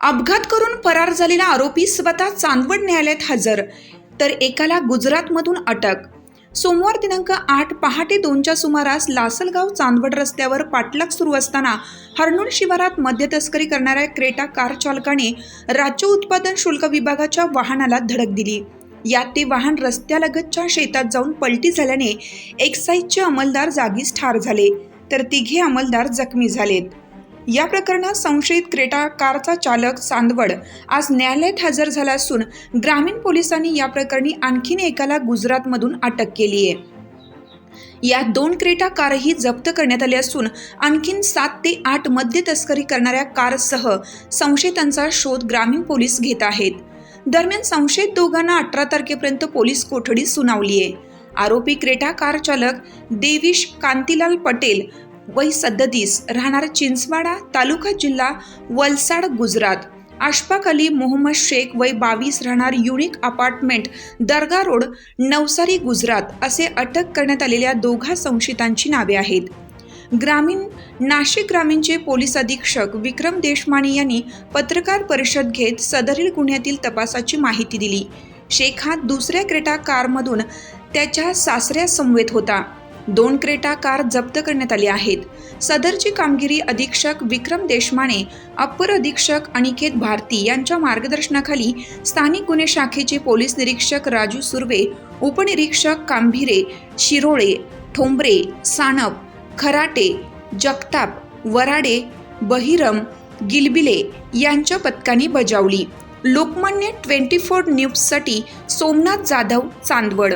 अपघात करून फरार झालेला आरोपी स्वतः चांदवड न्यायालयात हजर तर एकाला गुजरातमधून अटक. सोमवार दिनांक आठ पहाटे दोनच्या सुमारास लासलगाव चांदवड रस्त्यावर पाठलाग सुरू असताना हर्णूल शिवारात मद्य तस्करी करणाऱ्या क्रेटा कार चालकाने राज्य उत्पादन शुल्क विभागाच्या वाहनाला धडक दिली. यात ते वाहन रस्त्यालगतच्या शेतात जाऊन पलटी झाल्याने एक्साईजचे अंमलदार जागीच ठार झाले तर तिघे अंमलदार जखमी झालेत. या प्रकरणात संशयित क्रेटा कारचा चालक चांदवड आज न्यायालयात हजर झाला असून ग्रामीण पोलिसांनी या प्रकरणी आणखीन एकाला गुजरातमधून अटक केली आहे. या दोन क्रेटा कारही जप्त करण्यात आली असून आणखीन सात ते आठ मद्य तस्करी करणाऱ्या कारसह संशयितांचा शोध ग्रामीण पोलीस घेत आहेत. दरम्यान संशयित दोघांना अठरा तारखेपर्यंत पोलीस कोठडी सुनावली आहे. आरोपी क्रेटा कार चालक देविश कांतीलाल पटेल वय सदतीस राहणार चिंचवाडा तालुका जिल्हा वलसाड गुजरात. अशफाक अली मोहम्मद शेख वय बावीस राहणार unique apartment Dargah road Navsari Gujarat असे अटक करण्यात आलेल्या दोघा संशयितांची नावे आहेत. ग्रामीण नाशिक ग्रामीणचे पोलीस अधीक्षक विक्रम देशमाने यांनी पत्रकार परिषद घेत सदरील गुन्ह्यातील तपासाची माहिती दिली. शेख हा दुसऱ्या क्रेटा कारमधून त्याच्या सासऱ्या समवेत होता. दोन क्रेटा कार जप्त करण्यात आली आहेत. सदरची कामगिरी अधीक्षक विक्रम देशमाने अप्पर अधीक्षक अनिकेत भारती यांच्या मार्गदर्शनाखाली स्थानिक गुन्हे शाखेचे पोलीस निरीक्षक राजू सुर्वे उपनिरीक्षक कांभिरे शिरोळे ठोंबरे सानप खराटे जगताप वराडे बहिरम गिलबिले यांच्या पथकांनी बजावली. लोकमान्य ट्वेंटी फोर न्यूजसाठी सोमनाथ जाधव चांदवड